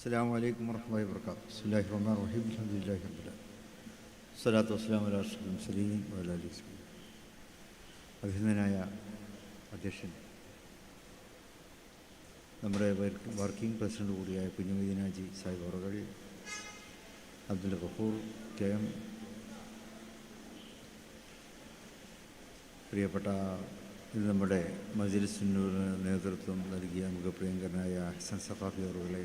അസ്സാം വലൈക്കും വർഹമായി വർക്കാത്തു ബിസ്മില്ലാഹി റഹ്മാൻ റഹീം റബ്ബിൽ ആലമീൻ സ്വലാത്തു വസ്സലാമു അലാ അഷ്റഫിൽ ആലിഹി വസഹ്ബിഹി അഭിനന്ദനായ അധ്യക്ഷൻ. നമ്മുടെ വർക്കിംഗ് പ്രസിഡന്റ് കൂടിയായ കുഞ്ഞുമീദിനാജി സാഹിബ് അവറുകൾ അബ്ദുൽ ഗഫൂർ കെ എം. പ്രിയപ്പെട്ട ഇത് നമ്മുടെ മജ്ലിസിന് നേതൃത്വം നൽകിയ നമുക്ക് പ്രിയങ്കരനായ ഹസൻ സഖാഫി അവറുകളെ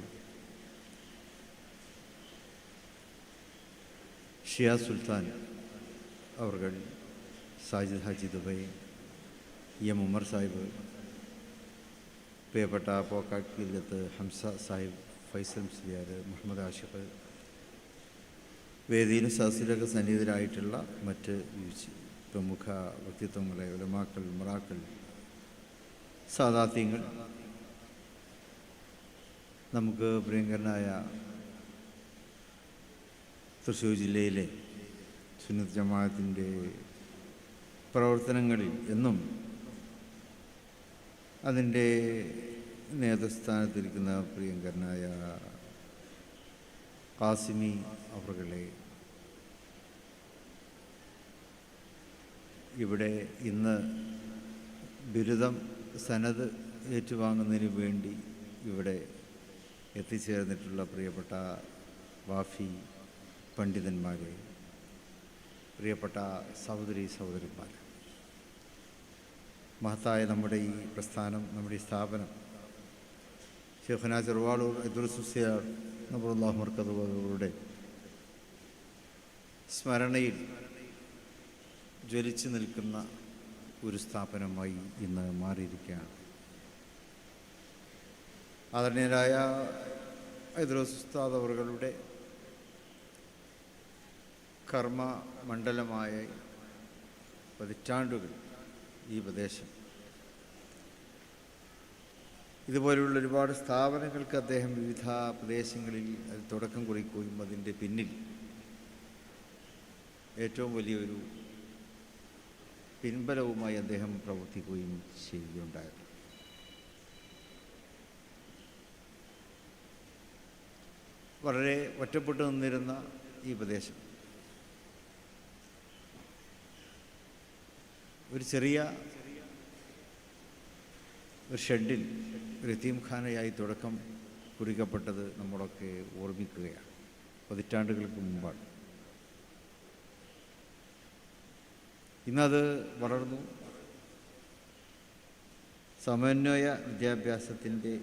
ഷിയ സുൽത്താൻ അവർകൾ സാജിദ് ഹാജി ദുബൈ എം ഉമർ സാഹിബ് പ്രിയപ്പെട്ട പോക്കാക്കില്ലത്ത് ഹംസ സാഹിബ് ഫൈസൽ മുസ്ലിയാർ മുഹമ്മദ് ആഷിഖ് വേദിയിലും സദസ്സിലൊക്കെ സന്നിഹിതരായിട്ടുള്ള മറ്റ് പ്രമുഖ വ്യക്തിത്വങ്ങളെ ഉലമാക്കൾ മറാക്കൾ സാദാത്യങ്ങൾ. നമുക്ക് പ്രിയങ്കരനായ തൃശ്ശൂർ ജില്ലയിലെ സുന്നത്ത് ജമാഅത്തിന്റെ പ്രവർത്തനങ്ങളിൽ എന്നും അതിന്റെ നേതൃസ്ഥാനത്തിരിക്കുന്ന പ്രിയങ്കരനായ കാസിമി അവറുകളെ ഇവിടെ ഇന്ന് ബിരുദം സനത് ഏറ്റുവാങ്ങുന്നതിന് വേണ്ടി ഇവിടെ എത്തിച്ചേർന്നിട്ടുള്ള പ്രിയപ്പെട്ട വാഫി പണ്ഡിതന്മാരെ പ്രിയപ്പെട്ട സഹോദരി സഹോദരന്മാർ മഹത്തായ നമ്മുടെ ഈ പ്രസ്ഥാനം നമ്മുടെ ഈ സ്ഥാപനം ഷെഖന ചെറുവാളൂർ എദുർസുസിയാർ നബുറുല്ലാഹ് മർക്കതുകളുടെ സ്മരണയിൽ ജ്വലിച്ചു നിൽക്കുന്ന ഒരു സ്ഥാപനമായി ഇന്ന് മാറിയിരിക്കുകയാണ്. ആദരണീയരായ ഹൈദ്രോസ് ഉസ്താദ് അവറുകളുടെ കർമ്മ മണ്ഡലമായ പതിറ്റാണ്ടുകൾ ഈ പ്രദേശം ഇതുപോലെയുള്ള ഒരുപാട് സ്ഥാപനങ്ങൾക്ക് അദ്ദേഹം വിവിധ പ്രദേശങ്ങളിൽ അത് തുടക്കം കുറിക്കുകയും അതിന്റെ പിന്നിൽ ഏറ്റവും വലിയൊരു പിൻബലവുമായി അദ്ദേഹം പ്രവർത്തിക്കുകയും ചെയ്യുകയുണ്ടായിരുന്നു വളരെ ഒറ്റപ്പെട്ടു നിന്നിരുന്ന ഈ പ്രദേശം ഒരു ചെറിയ ഒരു ഷെഡിൽ ഒരു എത്തീംഖാനയായി തുടക്കം കുറിക്കപ്പെട്ടത് നമ്മളൊക്കെ ഓർമ്മിക്കുകയാണ്. പതിറ്റാണ്ടുകൾക്ക് മുമ്പാണ്. ഇന്നത് വളർന്നു. സമന്വയ വിദ്യാഭ്യാസത്തിന്റെ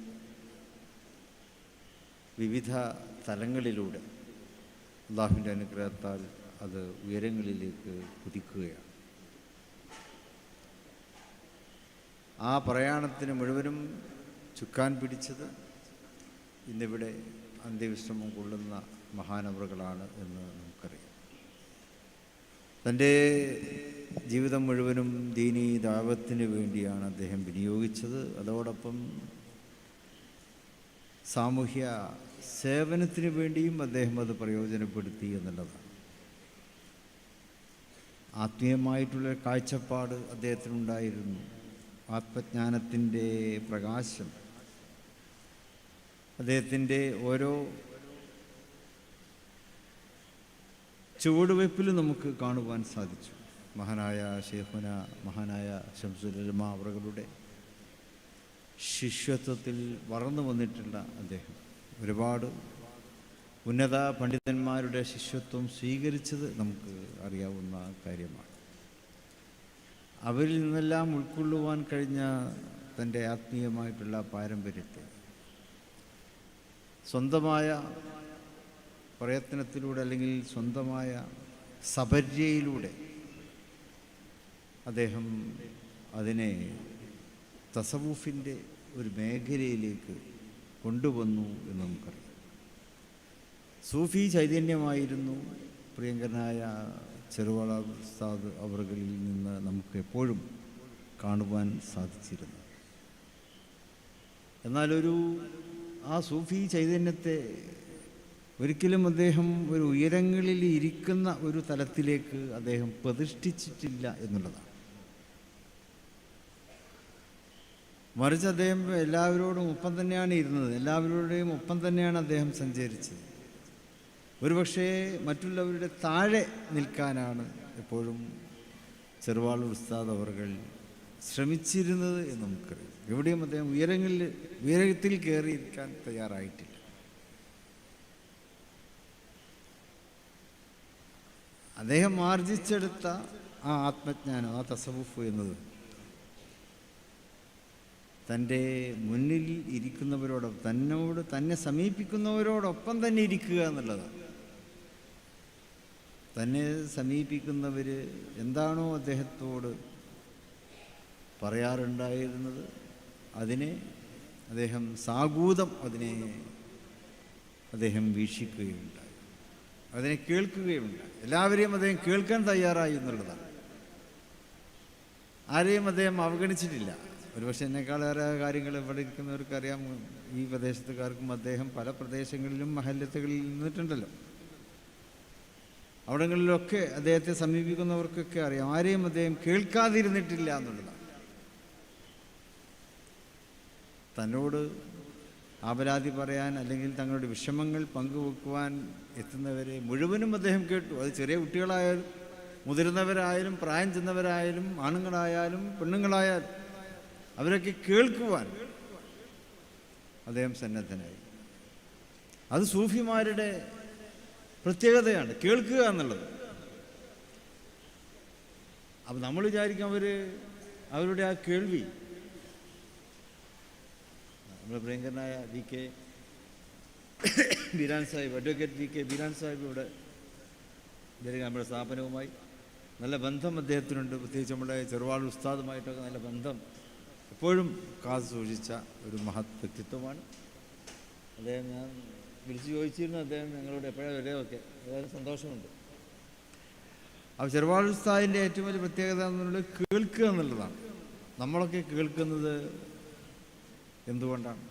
വിവിധ തലങ്ങളിലൂടെ അള്ളാഹുവിന്റെ അനുഗ്രഹത്താൽ അത് ഉയരങ്ങളിലേക്ക് കുതിക്കുകയാണ്. ആ പ്രയാണത്തിന് മുഴുവനും ചുക്കാൻ പിടിച്ചത് ഇന്നിവിടെ അന്ത്യവിശ്രമം കൊള്ളുന്ന മഹാനവറുകളാണ് എന്ന് നമുക്കറിയാം. തന്റെ ജീവിതം മുഴുവനും ദീനീ ദാവത്തിന് വേണ്ടിയാണ് അദ്ദേഹം വിനിയോഗിച്ചത്. അതോടൊപ്പം സാമൂഹ്യ സേവനത്തിന് വേണ്ടിയും അദ്ദേഹം അത് പ്രയോജനപ്പെടുത്തി എന്നുള്ളതാണ്. ആത്മീയമായിട്ടുള്ള കാഴ്ചപ്പാട് അദ്ദേഹത്തിനുണ്ടായിരുന്നു. ആത്മജ്ഞാനത്തിന്റെ പ്രകാശം. അദ്ദേഹത്തിന്റെ ഓരോ ചുവടുവയ്പ്പിൽ നമുക്ക് കാണുവാൻ സാധിച്ചു. മഹാനായ ഷെയ്ഖുന മഹാനായ ഷംസുലമ അവറുകളുടെ ശിഷ്യത്വത്തിൽ വളർന്നു വന്നിട്ടുള്ള അദ്ദേഹം. ഒരുപാട് ഉന്നത പണ്ഡിതന്മാരുടെ ശിഷ്യത്വം സ്വീകരിച്ചത് നമുക്ക് അറിയാവുന്ന കാര്യമാണ്. അവരിൽ നിന്നെല്ലാം ഉൾക്കൊള്ളുവാൻ കഴിഞ്ഞ തന്റെ ആത്മീയമായിട്ടുള്ള പാരമ്പര്യത്തെ. സ്വന്തമായ പ്രയത്നത്തിലൂടെ അല്ലെങ്കിൽ സ്വന്തമായ സപര്യയിലൂടെ അദ്ദേഹം അതിനെ തസവൂഫിന്റെ ഒരു മേഖലയിലേക്ക് കൊണ്ടുവന്നു എന്ന് നമുക്കറിയാം. സൂഫി ചൈതന്യമായിരുന്നു പ്രിയങ്കരനായ ചെറുവള സാദ് അവറുകളിൽ നിന്ന് നമുക്ക് എപ്പോഴും കാണുവാൻ സാധിച്ചിരുന്നു. എന്നാലൊരു ആ സൂഫി ചൈതന്യത്തെ ഒരിക്കലും അദ്ദേഹം ഒരു ഉയരങ്ങളിൽ ഇരിക്കുന്ന ഒരു തലത്തിലേക്ക് അദ്ദേഹം പ്രതിഷ്ഠിച്ചിട്ടില്ല എന്നുള്ളതാണ്. മറിച്ച് അദ്ദേഹം എല്ലാവരോടും ഒപ്പം തന്നെയാണ് ഇരുന്നത്. എല്ലാവരുടെയും ഒപ്പം തന്നെയാണ് അദ്ദേഹം സഞ്ചരിച്ചത്. ഒരുപക്ഷേ മറ്റുള്ളവരുടെ താഴെ നിൽക്കാനാണ് എപ്പോഴും ചെറുവാൾ ഉസ്താദ് അവർ ശ്രമിച്ചിരുന്നത് എന്ന് നമുക്കറിയാം. എവിടെയും അദ്ദേഹം ഉയരങ്ങളിൽ ഉയരത്തിൽ കയറിയിരിക്കാൻ തയ്യാറായിട്ടില്ല. അദ്ദേഹം ആർജിച്ചെടുത്ത ആ ആത്മജ്ഞാനം ആ തസവുഫ് എന്നത് തന്റെ മുന്നിൽ ഇരിക്കുന്നവരോടൊപ്പം തന്നോട് തന്നെ സമീപിക്കുന്നവരോടൊപ്പം തന്നെ ഇരിക്കുക എന്നുള്ളതാണ്. തന്നെ സമീപിക്കുന്നവർ എന്താണോ അദ്ദേഹത്തോട് പറയാറുണ്ടായിരുന്നത് അതിനെ അദ്ദേഹം സാഗൂതം അതിനെ അദ്ദേഹം വീക്ഷിക്കുകയുണ്ടായി. അതിനെ കേൾക്കുകയുണ്ടായി. എല്ലാവരെയും അദ്ദേഹം കേൾക്കാൻ തയ്യാറായി എന്നുള്ളതാണ്. ആരെയും അദ്ദേഹം അവഗണിച്ചിട്ടില്ല. ഒരുപക്ഷെ എന്നെക്കാളേറെ കാര്യങ്ങൾ ഇവിടെ ഇരിക്കുന്നവർക്കറിയാം. ഈ പ്രദേശത്തുകാർക്കും അദ്ദേഹം പല പ്രദേശങ്ങളിലും മഹല്ലത്തുകളിൽ നിന്നിട്ടുണ്ടല്ലോ. അവിടങ്ങളിലൊക്കെ അദ്ദേഹത്തെ സമീപിക്കുന്നവർക്കൊക്കെ അറിയാം. ആരെയും അദ്ദേഹം കേൾക്കാതിരുന്നിട്ടില്ല എന്നുള്ളതാണ്. തന്നോട് ആപരാധി പറയാൻ അല്ലെങ്കിൽ തങ്ങളുടെ വിഷമങ്ങൾ പങ്കുവെക്കുവാൻ എത്തുന്നവരെ മുഴുവനും അദ്ദേഹം കേട്ടു. അത് ചെറിയ കുട്ടികളായാലും മുതിർന്നവരായാലും പ്രായം ചെന്നവരായാലും ആണുങ്ങളായാലും പെണ്ണുങ്ങളായാലും അവരൊക്കെ കേൾക്കുവാൻ അദ്ദേഹം സന്നദ്ധനായി. അത് സൂഫിമാരുടെ പ്രത്യേകതയാണ്. കേൾക്കുക എന്നുള്ളത്. അപ്പം നമ്മൾ വിചാരിക്കും അവർ അവരുടെ ആ കേൾവി. നമ്മുടെ പ്രിയങ്കരനായ V K Biran Sahib advocate V K Biran Sahib ഇവിടെ ഇദ്ദേഹം നമ്മുടെ സ്ഥാപനവുമായി. നല്ല ബന്ധം അദ്ദേഹത്തിനുണ്ട്. പ്രത്യേകിച്ച് നമ്മുടെ ചെറുവാൾ ഉസ്താദുമായിട്ടൊക്കെ നല്ല ബന്ധം എപ്പോഴും കാത്തു സൂക്ഷിച്ച ഒരു മഹത് വ്യക്തിത്വമാണ്. അദ്ദേഹം ഞാൻ വിളിച്ചു ചോദിച്ചിരുന്നു അദ്ദേഹം ഞങ്ങളോട് എപ്പോഴാണ് വരികയൊക്കെ. വളരെ സന്തോഷമുണ്ട്. ചെറുവാൾ ഉസ്താദിന്റെ ഏറ്റവും വലിയ പ്രത്യേകത എന്നുള്ളത് കേൾക്കുക എന്നുള്ളതാണ്. നമ്മളൊക്കെ കേൾക്കുന്നത് എന്തുകൊണ്ടാണ്?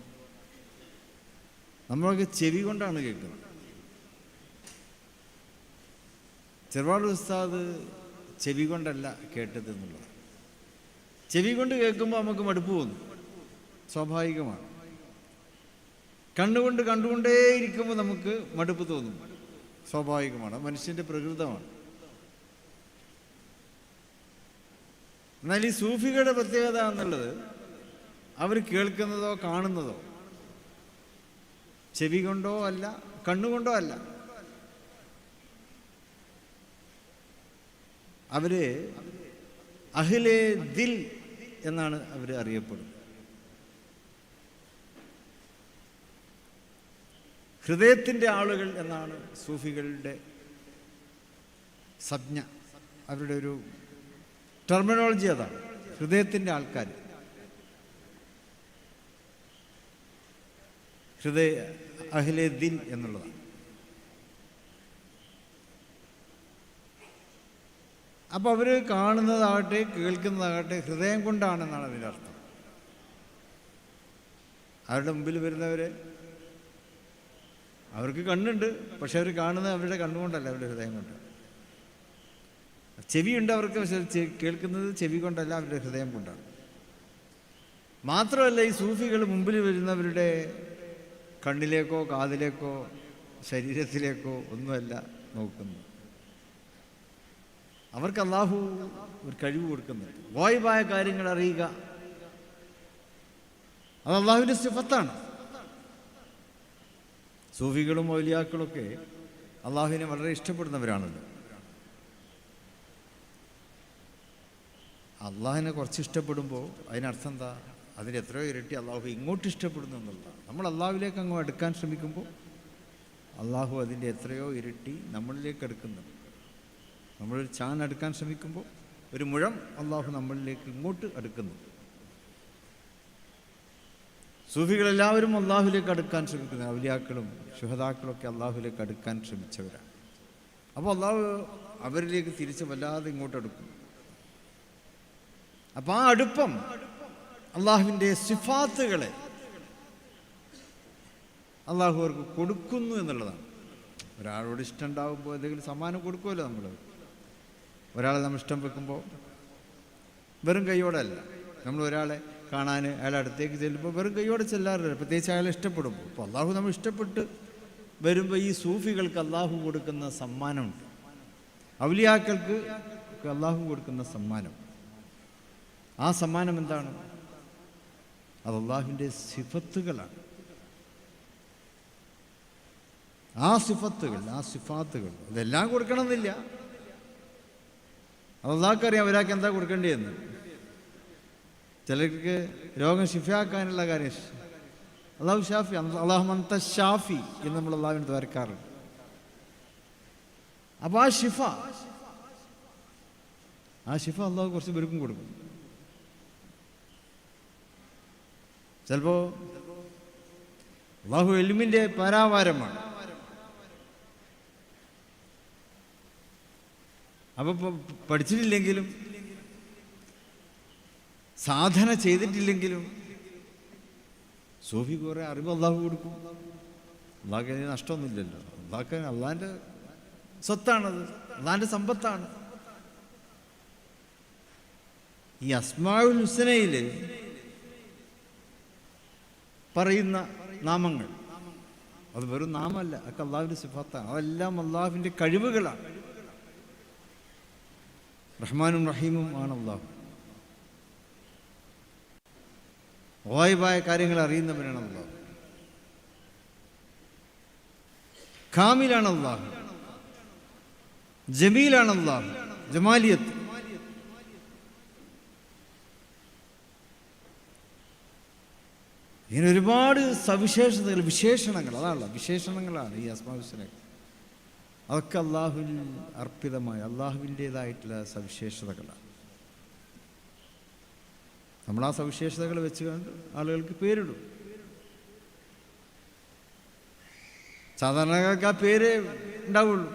നമ്മളൊക്കെ ചെവി കൊണ്ടാണ് കേൾക്കുന്നത്. ചെറുപാട് ഉസ്താദ് ചെവി കൊണ്ടല്ല കേട്ടത് എന്നുള്ളത് ചെവി കൊണ്ട് കേൾക്കുമ്പോൾ നമുക്ക് മടുപ്പ് തോന്നും. സ്വാഭാവികമാണ്. കണ്ണുകൊണ്ട് കണ്ടുകൊണ്ടേയിരിക്കുമ്പോൾ നമുക്ക് മടുപ്പ് തോന്നും. സ്വാഭാവികമാണ്. മനുഷ്യന്റെ പ്രകൃതമാണ്. എന്നാൽ ഈ സൂഫികളുടെ പ്രത്യേകത എന്നുള്ളത് അവർ കേൾക്കുന്നതോ കാണുന്നതോ ചെവി കൊണ്ടോ അല്ല കണ്ണുകൊണ്ടോ അല്ല. അവർ അഹിലേ ദിൽ എന്നാണ് അവർ അറിയപ്പെടുന്നത്. ഹൃദയത്തിന്റെ ആളുകൾ എന്നാണ് സൂഫികളുടെ സജ്ഞ. അവരുടെ ഒരു ടെർമിനോളജി അതാണ്. ഹൃദയത്തിന്റെ ആൾക്കാർ. ഹൃദയ അഹിലെ ദിൽ എന്നുള്ളതാണ്. അപ്പോൾ അവർ കാണുന്നതാകട്ടെ കേൾക്കുന്നതാകട്ടെ ഹൃദയം കൊണ്ടാണെന്നാണ് അതിന്റെ അർത്ഥം അവരുടെ മുമ്പിൽ വരുന്നവരെ അവർക്ക് കണ്ണുണ്ട് പക്ഷെ അവർ കാണുന്നത് അവരുടെ കണ്ണുകൊണ്ടല്ല അവരുടെ ഹൃദയം കൊണ്ട്. ചെവിയുണ്ട് അവർക്ക് പക്ഷെ കേൾക്കുന്നത് ചെവി കൊണ്ടല്ല അവരുടെ ഹൃദയം കൊണ്ടാണ്. മാത്രമല്ല ഈ സൂഫികൾ മുമ്പിൽ വരുന്നവരുടെ കണ്ണിലേക്കോ കാതിലേക്കോ ശരീരത്തിലേക്കോ ഒന്നുമല്ല നോക്കുന്നത്. അവർക്ക് അള്ളാഹു ഒരു കഴിവ് കൊടുക്കുന്നുണ്ട്. വായുവായ കാര്യങ്ങൾ അറിയുക. അത് അള്ളാഹുവിന്റെ സിഫത്താണ്. സൂഫികളും മൗലിയാക്കളൊക്കെ അള്ളാഹുവിനെ വളരെ ഇഷ്ടപ്പെടുന്നവരാണല്ലോ. അള്ളാഹിനെ കുറച്ച് ഇഷ്ടപ്പെടുമ്പോൾ അതിനർത്ഥം എന്താ? അതിന് എത്രയോ ഇരട്ടി അള്ളാഹു ഇങ്ങോട്ട് ഇഷ്ടപ്പെടുന്നു എന്നുള്ളതാണ്. നമ്മൾ അള്ളാഹുവിലേക്ക് അങ്ങ് അടുക്കാൻ ശ്രമിക്കുമ്പോൾ അള്ളാഹു അതിന്റെ എത്രയോ ഇരട്ടി നമ്മളിലേക്ക് എടുക്കുന്നുണ്ട് നമ്മളൊരു ചാൻ അടുക്കാൻ ശ്രമിക്കുമ്പോൾ ഒരു മുഴം അള്ളാഹു നമ്മളിലേക്ക് ഇങ്ങോട്ട് അടുക്കുന്നു. സൂഫികളെല്ലാവരും അള്ളാഹുലേക്ക് അടുക്കാൻ ശ്രമിക്കുന്നു ഔലിയാക്കളും ശുഹതാക്കളൊക്കെ അള്ളാഹുലേക്ക് അടുക്കാൻ ശ്രമിച്ചവരാണ്. അപ്പോൾ അള്ളാഹു അവരിലേക്ക് തിരിച്ച് വല്ലാതെ ഇങ്ങോട്ട് അടുക്കും. അപ്പം ആ അടുപ്പം അള്ളാഹുവിന്റെ സിഫാത്തുകളെ അള്ളാഹു അവർക്ക് കൊടുക്കുന്നു എന്നുള്ളതാണ്. ഒരാളോട് ഇഷ്ടം ഉണ്ടാകുമ്പോൾ എന്തെങ്കിലും സമ്മാനം കൊടുക്കുമല്ലോ നമ്മൾ. ഒരാളെ നമ്മൾ ഇഷ്ടം വെക്കുമ്പോൾ വെറും കൈയോടെ അല്ല നമ്മൾ ഒരാളെ കാണാൻ അയാൾ അടുത്തേക്ക് ചെല്ലുമ്പോൾ വെറും കൈയോടെ ചെല്ലാറില്ല. പ്രത്യേകിച്ച് അയാളെ ഇഷ്ടപ്പെടും. അപ്പോൾ അള്ളാഹു നമ്മൾ ഇഷ്ടപ്പെട്ട് വരുമ്പോൾ ഈ സൂഫികൾക്ക് അള്ളാഹു കൊടുക്കുന്ന സമ്മാനമുണ്ട്. ഔലിയാക്കൾക്ക് അള്ളാഹു കൊടുക്കുന്ന സമ്മാനം. ആ സമ്മാനം എന്താണ്? അത് അള്ളാഹുവിന്റെ സിഫത്തുകളാണ്. ആ സിഫത്തുകൾ ആ സിഫാത്തുകൾ ഇതെല്ലാം കൊടുക്കണമെന്നില്ല. അത് അള്ളാഹ്ക്കറിയാം ഒരാൾക്ക് എന്താ കൊടുക്കേണ്ടതെന്ന് ചിലർക്ക് രോഗം ശിഫയാക്കാനുള്ള കാര്യം. അള്ളാഹു ഷാഫി അള്ളാഹു മന്ത ഷാഫി എന്ന് നമ്മൾ അള്ളാഹുവിന് തോരക്കാറുണ്ട് അപ്പോൾ ആ ഷിഫ ആ ഷിഫ അള്ളാഹു കുറച്ച് പേർക്കും കൊടുക്കും. ചിലപ്പോൾ അള്ളാഹു എലുമിന്റെ പരാവാരമാണ്. അപ്പോൾ പഠിച്ചിട്ടില്ലെങ്കിലും സാധന ചെയ്തിട്ടില്ലെങ്കിലും സൂഫി കുറേ അറിവ് അള്ളാഹു കൊടുക്കും. അള്ളാഹ്ക്ക് അതിന് നഷ്ടമൊന്നുമില്ലല്ലോ. അള്ളാഹ്ക്ക് അള്ളാഹിന്റെ സ്വത്താണത് അള്ളാഹിന്റെ സമ്പത്താണ്. ഈ അസ്മാവുൽ ഹുസനയിൽ പറയുന്ന നാമങ്ങൾ അത് വെറും നാമല്ല അതൊക്കെ അള്ളാഹുവിന്റെ സിഫാത്താണ്. അതെല്ലാം അള്ളാഹുവിന്റെ കഴിവുകളാണ്. റഹ്മാനും റഹീമും ആണ് അള്ളാഹു. വായുവായ കാര്യങ്ങൾ അറിയുന്നവനാണ് അള്ളാഹു കാമിലാണ് അള്ളാഹു ജമീലാണ് അള്ളാഹു ജമാലിയത്ത്. ഇങ്ങനെ ഒരുപാട് സവിശേഷതകൾ വിശേഷണങ്ങൾ. അതാണല്ലോ വിശേഷണങ്ങളാണ് ഈ അസ്മാവിശ്വനെ അതൊക്കെ അള്ളാഹുവിൽ അർപ്പിതമായ അള്ളാഹുവിന്റേതായിട്ടുള്ള സവിശേഷതകളാണ്. നമ്മൾ ആ സവിശേഷതകൾ വെച്ച് കണ്ട് ആളുകൾക്ക് പേരിടും. സാധാരണക്കാർക്ക് ആ പേര് ഉണ്ടാവുള്ളൂ.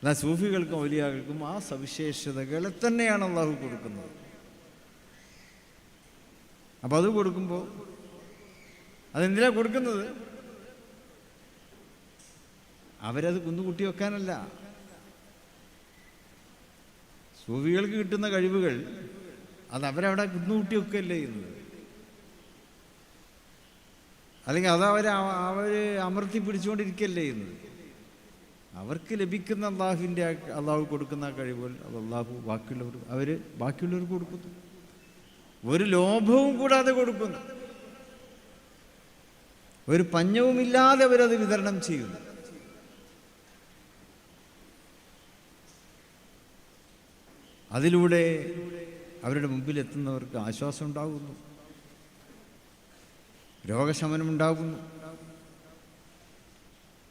എന്നാൽ സൂഫികൾക്കും ഔലിയാക്കൾക്കും ആ സവിശേഷതകളെ തന്നെയാണ് അള്ളാഹു കൊടുക്കുന്നത്. അപ്പം അത് കൊടുക്കുമ്പോൾ അതെന്തിനാ കൊടുക്കുന്നത്? അവരത് കുന്നുകുട്ടി വെക്കാനല്ല. സൂഫികൾക്ക് കിട്ടുന്ന കഴിവുകൾ അത് അവരവിടെ കുന്നുകൂട്ടിയൊക്കെ അല്ലേ ചെയ്യുന്നത്? അല്ലെങ്കിൽ അത് അവർ അവർ അമർത്തി പിടിച്ചുകൊണ്ടിരിക്കല്ലേ ചെയ്യുന്നത്? അവർക്ക് ലഭിക്കുന്ന അള്ളാഹുവിന്റെ അള്ളാഹു കൊടുക്കുന്ന കഴിവുകൾ അത് അള്ളാഹു ബാക്കിയുള്ളവർ അവർ ബാക്കിയുള്ളവർക്ക് കൊടുക്കുന്നു. ഒരു ലോഭവും കൂടാതെ കൊടുക്കുന്നു. ഒരു പഞ്ഞവുമില്ലാതെ അവരത് വിതരണം ചെയ്യുന്നു. അതിലൂടെ അവരുടെ മുമ്പിൽ എത്തുന്നവർക്ക് ആശ്വാസം ഉണ്ടാകുന്നു. രോഗശമനം ഉണ്ടാകുന്നു.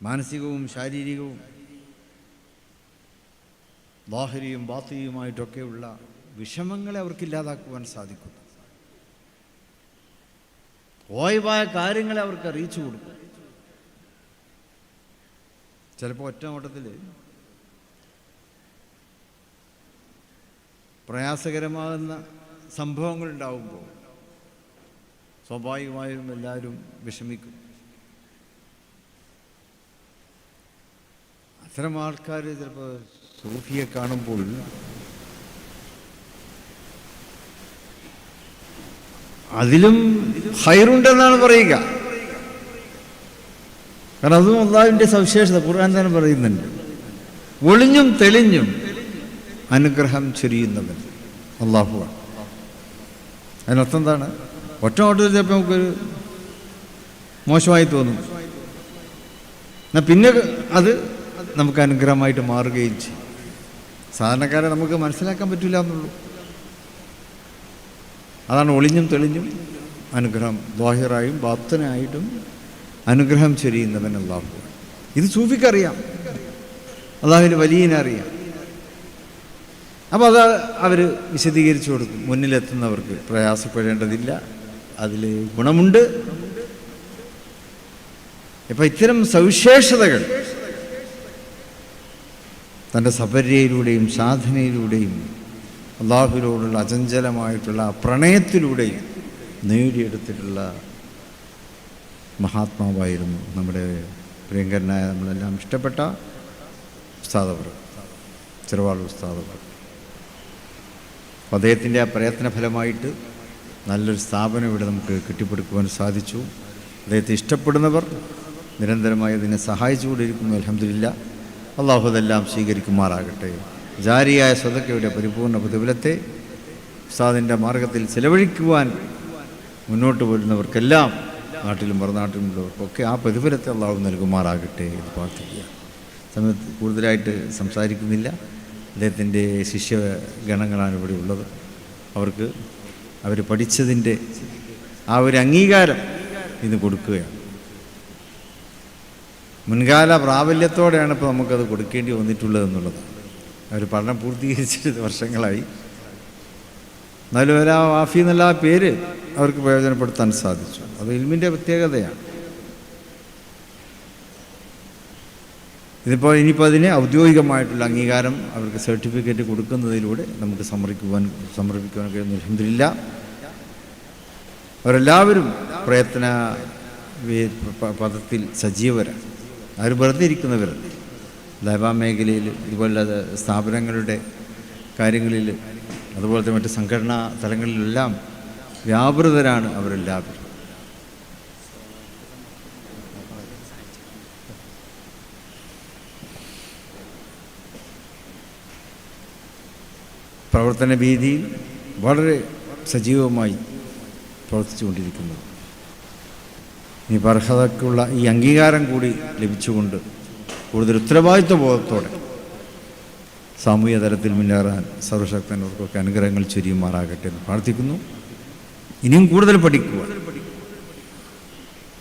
മാനസികവും ശാരീരികവും ബാഹരിയും ബാത്തിയുമായിട്ടൊക്കെയുള്ള വിഷമങ്ങളെ അവർക്ക് ഇല്ലാതാക്കുവാൻ സാധിക്കുന്നു. ഓയവായ കാര്യങ്ങളെ അവർക്ക് അറിയിച്ചു കൊടുക്കും ചിലപ്പോൾ ഒറ്റ ഓട്ടത്തിൽ പ്രയാസകരമാകുന്ന സംഭവങ്ങളുണ്ടാവുമ്പോൾ സ്വാഭാവികമായും എല്ലാവരും വിഷമിക്കും. അത്തരം ആൾക്കാർ ചിലപ്പോൾ സൂഫിയെ കാണുമ്പോൾ അതിലും ഹൈറുണ്ടെന്നാണ് പറയുക. കാരണം അതും അള്ളാഹുവിന്റെ സവിശേഷത. ഖുർആൻ തന്നെ പറയുന്നുണ്ട്. ഒളിഞ്ഞും തെളിഞ്ഞും അനുഗ്രഹം ചൊരിയുന്നവൻ. അള്ളാഹുവാണ് അതിനർത്ഥം എന്താണ്? ഒറ്റ ഓർഡർ ചിലപ്പോൾ നമുക്കൊരു മോശമായി തോന്നും. എന്നാൽ പിന്നെ അത് നമുക്ക് അനുഗ്രഹമായിട്ട് മാറുകയും ചെയ്യും. സാധാരണക്കാരെ നമുക്ക് മനസ്സിലാക്കാൻ പറ്റില്ല എന്നുള്ളൂ. അതാണ് ഒളിഞ്ഞും തെളിഞ്ഞും അനുഗ്രഹം. ദോഹിറായും ബാപ്തനായിട്ടും അനുഗ്രഹം ചൊരിയുന്നവൻ അള്ളാഹു ഇത് സൂഫിക്കറിയാം അള്ളാഹുവിന് വലിയനറിയാം അപ്പോൾ അത് അവർ വിശദീകരിച്ചു കൊടുക്കും. മുന്നിലെത്തുന്നവർക്ക് പ്രയാസപ്പെടേണ്ടതില്ല. അതിൽ ഗുണമുണ്ട്. ഇപ്പം ഇത്തരം സവിശേഷതകൾ തന്റെ സപര്യയിലൂടെയും സാധനയിലൂടെയും അള്ളാഹുവിനോടുള്ള അചഞ്ചലമായിട്ടുള്ള പ്രണയത്തിലൂടെയും നേടിയെടുത്തിട്ടുള്ള മഹാത്മാവായിരുന്നു നമ്മുടെ പ്രിയങ്കരനായ നമ്മളെല്ലാം ഇഷ്ടപ്പെട്ട ഉസ്താദവർ ചെറുവാൾ ഉസ്താദവർ. അദ്ദേഹത്തിന്റെ ആ പ്രയത്ന ഫലമായിട്ട് നല്ലൊരു സ്ഥാപനം ഇവിടെ നമുക്ക് കെട്ടിപ്പടുക്കുവാൻ സാധിച്ചു. അദ്ദേഹത്തെ ഇഷ്ടപ്പെടുന്നവർ നിരന്തരമായി അതിനെ സഹായിച്ചുകൊണ്ടിരിക്കുന്നു. അലഹമില്ല അള്ളാഹു അതെല്ലാം സ്വീകരിക്കുമാറാകട്ടെ. ജാരിയായ സ്വതക്കയുടെ പരിപൂർണ പ്രതിഫലത്തെ ഉസ്താദിന്റെ മാർഗത്തിൽ ചിലവഴിക്കുവാൻ മുന്നോട്ട് പോരുന്നവർക്കെല്ലാം നാട്ടിലും പുറനാട്ടിലുമുള്ളവർക്കൊക്കെ ആ പ്രതിഫലത്തെ അള്ളാഹു നൽകുമാറാകട്ടെ എന്ന് പ്രാർത്ഥിക്കുക. സമയത്ത് കൂടുതലായിട്ട് സംസാരിക്കുന്നില്ല. അദ്ദേഹത്തിന്റെ ശിഷ്യഗണങ്ങളാണ് ഇവിടെ ഉള്ളത്. അവർക്ക് അവർ പഠിച്ചതിന്റെ ആ ഒരു അംഗീകാരം ഇന്ന് കൊടുക്കുകയാണ്. മുൻകാല പ്രാബല്യത്തോടെയാണ് ഇപ്പോൾ നമുക്കത് കൊടുക്കേണ്ടി വന്നിട്ടുള്ളത് എന്നുള്ളത്. അവർ പഠനം പൂർത്തീകരിച്ചിട്ട് വർഷങ്ങളായി. എന്നാലും അവർ ആ വാഫി എന്നുള്ള ആ പേര് അവർക്ക് പ്രയോജനപ്പെടുത്താൻ സാധിച്ചു. അത് ഇൽമിന്റെ പ്രത്യേകതയാണ്. ഇതിപ്പോൾ ഇനിയിപ്പോൾ അതിന് ഔദ്യോഗികമായിട്ടുള്ള അംഗീകാരം അവർക്ക് സർട്ടിഫിക്കറ്റ് കൊടുക്കുന്നതിലൂടെ നമുക്ക് സമർപ്പിക്കുവാൻ സമർപ്പിക്കുവാൻ കഴിയുന്നു. അലഹമില്ല അവരെല്ലാവരും പ്രയത്ന പദത്തിൽ സജീവരാണ് അവർ വെറുതെ ഇരിക്കുന്നവരല്ല ദൈവാ മേഖലയിൽ ഇതുപോലെ സ്ഥാപനങ്ങളുടെ കാര്യങ്ങളിൽ അതുപോലത്തെ മറ്റ് സംഘടനാ തലങ്ങളിലെല്ലാം വ്യാപൃതരാണ് അവരെല്ലാവരും. പ്രവർത്തന ഭീതിയിൽ വളരെ സജീവമായി പ്രവർത്തിച്ചുകൊണ്ടിരിക്കുന്നത് ഈ അർഹതക്കുള്ള ഈ അംഗീകാരം കൂടി ലഭിച്ചുകൊണ്ട് കൂടുതൽ ഉത്തരവാദിത്വ ബോധത്തോടെ സാമൂഹ്യ തലത്തിൽ മുന്നേറാൻ സർവശക്തനവർക്കൊക്കെ അനുഗ്രഹങ്ങൾ ചുരിയുമാറാകട്ടെ എന്ന് പ്രാർത്ഥിക്കുന്നു. ഇനിയും കൂടുതൽ പഠിക്കുക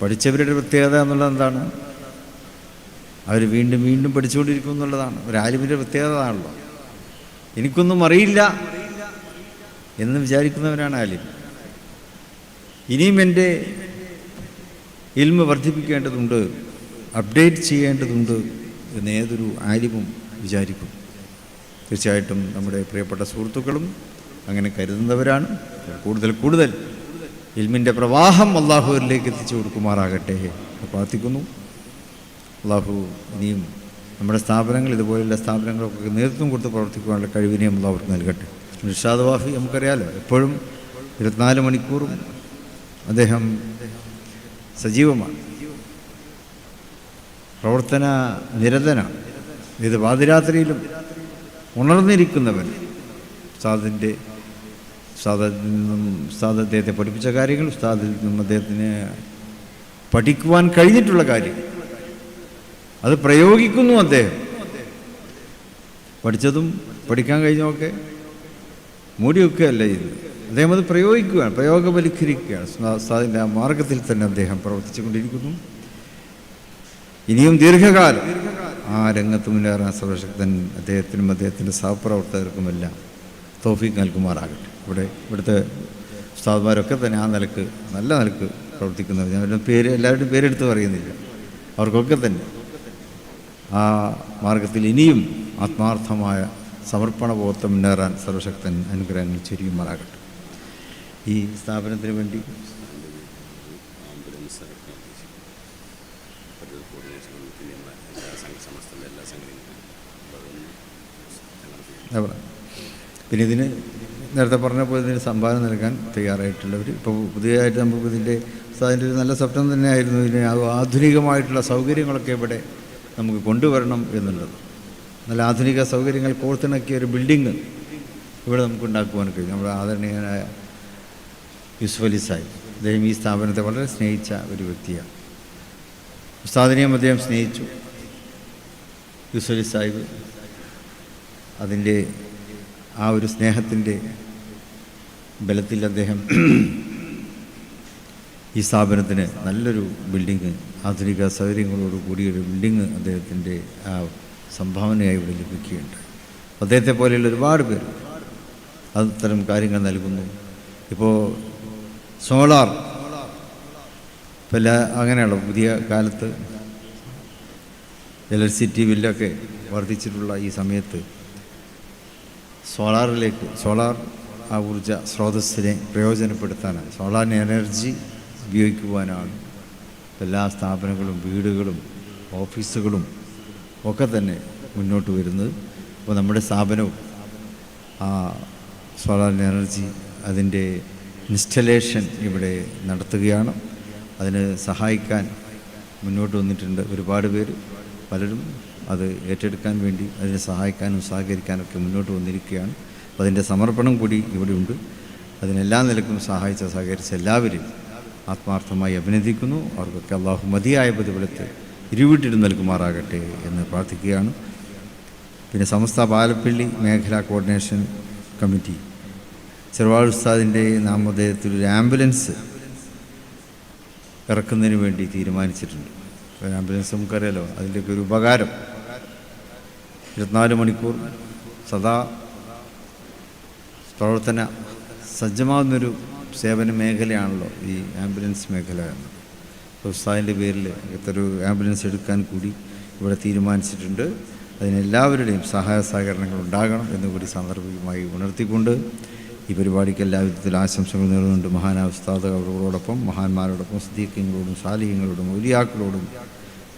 പഠിച്ചവരുടെ പ്രത്യേകത എന്നുള്ളത് എന്താണ്? അവർ വീണ്ടും വീണ്ടും പഠിച്ചുകൊണ്ടിരിക്കും എന്നുള്ളതാണ് ഒരു ആലിമിന്റെ പ്രത്യേകത ആണല്ലോ. എനിക്കൊന്നും അറിയില്ല എന്ന് വിചാരിക്കുന്നവരാണ് ആലിം. ഇനിയും എന്റെ ഇൽമ വർദ്ധിപ്പിക്കേണ്ടതുണ്ട് അപ്ഡേറ്റ് ചെയ്യേണ്ടതുണ്ട് എന്ന് ഏതൊരു ആലിമും വിചാരിക്കും. തീർച്ചയായിട്ടും നമ്മുടെ പ്രിയപ്പെട്ട സുഹൃത്തുക്കളും അങ്ങനെ കരുതുന്നവരാണ്. കൂടുതൽ കൂടുതൽ ഇൽമിന്റെ പ്രവാഹം അള്ളാഹുവിലേക്ക് എത്തിച്ചു കൊടുക്കുമാറാകട്ടെ പ്രാർത്ഥിക്കുന്നു. അള്ളാഹു ഇനിയും നമ്മുടെ സ്ഥാപനങ്ങൾ ഇതുപോലെയുള്ള സ്ഥാപനങ്ങളൊക്കെ നേതൃത്വം കൊടുത്ത് പ്രവർത്തിക്കുവാനുള്ള കഴിവിനെയും അവർക്ക് നൽകട്ടെ. നിഷാദ് വാഫി നമുക്കറിയാലോ എപ്പോഴും ഇരുപത്തിനാല് മണിക്കൂറും അദ്ദേഹം സജീവമാണ്. പ്രവർത്തന നിരതനാണ്. ഇത് പാതിരാത്രിയിലും ഉണർന്നിരിക്കുന്നവൻ. സാദിന്റെ സാദത്തിൽ നിന്നും സാദ് അദ്ദേഹത്തെ പഠിപ്പിച്ച കാര്യങ്ങൾ സാദിൽ നിന്നും അദ്ദേഹത്തിന് പഠിക്കുവാൻ കഴിഞ്ഞിട്ടുള്ള കാര്യങ്ങൾ. അത് പ്രയോഗിക്കുന്നു അദ്ദേഹം. പഠിച്ചതും പഠിക്കാൻ കഴിഞ്ഞൊക്കെ മൂടിവെക്കുകയല്ല ഇത് അദ്ദേഹം അത് പ്രയോഗിക്കുകയാണ് പ്രയോഗവൽക്കരിക്കുകയാണ്. സാധിന്റെ ആ മാർഗത്തിൽ തന്നെ അദ്ദേഹം പ്രവർത്തിച്ചുകൊണ്ടിരിക്കുന്നു. ഇനിയും ദീർഘകാലം ആ രംഗത്ത് മുന്നേറാൻ സർവശക്തൻ അദ്ദേഹത്തിനും അദ്ദേഹത്തിന്റെ സഹപ്രവർത്തകർക്കുമെല്ലാം തോഫീക്ക് നൽകുമാറാകട്ടെ. ഇവിടെ ഇവിടുത്തെ ഉസ്താദ്മാരൊക്കെ തന്നെ ആ നിലയ്ക്ക് നല്ല നിലയ്ക്ക് പ്രവർത്തിക്കുന്നവർ ഞാൻ പേര് എല്ലാവരുടെയും പേരെടുത്ത് പറയുന്നില്ല. അവർക്കൊക്കെ തന്നെ ആ മാർഗത്തിൽ ഇനിയും ആത്മാർത്ഥമായ സമർപ്പണബോധം മുന്നേറാൻ സർവശക്തൻ അനുഗ്രഹങ്ങൾ ചൊരിയുമാറാകട്ടെ ഈ സ്ഥാപനത്തിന് വേണ്ടി പിന്നെ ഇതിന് നേരത്തെ പറഞ്ഞ പോലെ ഇതിന് സംഭാവന നൽകാൻ തയ്യാറായിട്ടുള്ളവർ ഇപ്പോൾ പുതിയതായിട്ട് നമുക്ക് ഇതിന്റെ അതിന്റെ ഒരു നല്ല സ്വപ്നം തന്നെയായിരുന്നു ഇതിന് ആധുനികമായിട്ടുള്ള സൗകര്യങ്ങളൊക്കെ ഇവിടെ നമുക്ക് കൊണ്ടുവരണം എന്നുള്ളത്. നല്ല ആധുനിക സൗകര്യങ്ങൾ കോർത്തിണക്കിയ ഒരു ബിൽഡിങ് ഇവിടെ നമുക്ക് ഉണ്ടാക്കുവാൻ കഴിയും. നമ്മുടെ ആദരണീയനായ യൂസുഫ് അലി സാഹിബ്. അദ്ദേഹം ഈ സ്ഥാപനത്തെ വളരെ സ്നേഹിച്ച ഒരു വ്യക്തിയാണ്. ഉസ്താദിനെയും അദ്ദേഹം സ്നേഹിച്ചു. യൂസുഫ് അലി സാഹിബ് അതിന്റെ ആ ഒരു സ്നേഹത്തിന്റെ ബലത്തിൽ അദ്ദേഹം ഈ സ്ഥാപനത്തിന് നല്ലൊരു ബിൽഡിങ് ആധുനിക സൗകര്യങ്ങളോട് കൂടിയൊരു ബിൽഡിങ് അദ്ദേഹത്തിന്റെ ആ സംഭാവനയായി ഇവിടെ ലഭിക്കുകയുണ്ട്. അദ്ദേഹത്തെ പോലെയുള്ള ഒരുപാട് പേർ അത്തരം കാര്യങ്ങൾ നൽകുന്നു. ഇപ്പോൾ സോളാർ ഇപ്പോൾ അങ്ങനെയുള്ള പുതിയ കാലത്ത് ഇലക്ട്രിസിറ്റി ബില്ലൊക്കെ വർദ്ധിച്ചിട്ടുള്ള ഈ സമയത്ത് സോളാറിലേക്ക് സോളാർ ആ ഊർജ സ്രോതസ്സിനെ പ്രയോജനപ്പെടുത്താനാണ്. സോളാർ എനർജി ഉപയോഗിക്കുവാനാണ് എല്ലാ സ്ഥാപനങ്ങളും വീടുകളും ഓഫീസുകളും ഒക്കെ തന്നെ മുന്നോട്ട് വരുന്നത്. അപ്പോൾ നമ്മുടെ സ്ഥാപനവും ആ സോളാർ എനർജി അതിന്റെ ഇൻസ്റ്റലേഷൻ ഇവിടെ നടത്തുകയാണ്. അതിന് സഹായിക്കാൻ മുന്നോട്ട് വന്നിട്ടുണ്ട് ഒരുപാട് പേര്. പലരും അത് ഏറ്റെടുക്കാൻ വേണ്ടി അതിനെ സഹായിക്കാനും സഹകരിക്കാനൊക്കെ മുന്നോട്ട് വന്നിരിക്കുകയാണ്. അപ്പോൾ അതിന്റെ സമർപ്പണം കൂടി ഇവിടെയുണ്ട്. അതിനെല്ലാ നിലക്കും സഹായിച്ച സഹകരിച്ച എല്ലാവരെയും ആത്മാർത്ഥമായി അഭിനന്ദിക്കുന്നു. അവർക്കൊക്കെ അള്ളാഹു മതിയായ പ്രതിഫലത്തെ ഇരുവിട്ടിട്ട് നൽകുമാറാകട്ടെ എന്ന് പ്രാർത്ഥിക്കുകയാണ്. പിന്നെ സമസ്ത ബാലപ്പള്ളി മേഖലാ കോർഡിനേഷൻ കമ്മിറ്റി ചെറുവാൾ ഉസ്താദിന്റെ നാമധേയത്തിൽ ഒരു ആംബുലൻസ് ഇറക്കുന്നതിന് വേണ്ടി തീരുമാനിച്ചിട്ടുണ്ട്. ഒരു ആംബുലൻസ് നമുക്കറിയാലോ അതിന്റെയൊക്കെ ഒരു ഉപകാരം. ഇരുപത്തിനാല് മണിക്കൂർ സദാ പ്രവർത്തന സജ്ജമാകുന്നൊരു സേവന മേഖലയാണല്ലോ ഈ ആംബുലൻസ് മേഖല എന്നത്. ഉസ്താദിന്റെ പേരിൽ ഇത്തരം ആംബുലൻസ് എടുക്കാൻ കൂടി ഇവിടെ തീരുമാനിച്ചിട്ടുണ്ട്. അതിനെല്ലാവരുടെയും സഹായ സഹകരണങ്ങൾ ഉണ്ടാകണം എന്നുകൂടി സാന്ദർഭികമായി ഉണർത്തിക്കൊണ്ട് ഈ പരിപാടിക്ക് എല്ലാ വിധത്തിലും ആശംസകൾ നേർന്നുകൊണ്ട് മഹാനാ ഉസ്താദ് അവരോടൊപ്പം മഹാന്മാരോടൊപ്പം സിദ്ദീഖ്യങ്ങളോടും സാലിഹ്യങ്ങളോടും ഒലിയാക്കളോടും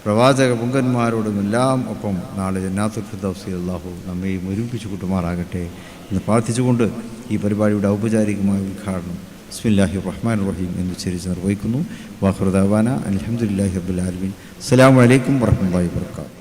പ്രവാചക പുങ്കന്മാരോടും എല്ലാം ഒപ്പം നാളെ ജന്നാത്തുൽ അള്ളാഹു നമ്മയും ഒരുമിപ്പിച്ച് കൂട്ടുമാറാകട്ടെ എന്ന് പ്രാർത്ഥിച്ചുകൊണ്ട് ഈ പരിപാടിയുടെ ഔപചാരികമായ ഉദ്ഘാടനം ബിസ്മില്ലാഹി റഹ്മാൻ റഹീം എന്ന് ഉച്ചരിച്ച് നിർവഹിക്കുന്നു വാഹൃദാവാന അലഹമുല്ലാഹി അബ്ബുൽ ആലമീൻ അസ്സാം വലൈക്കും വർഹമുല്ലാ വാത്തു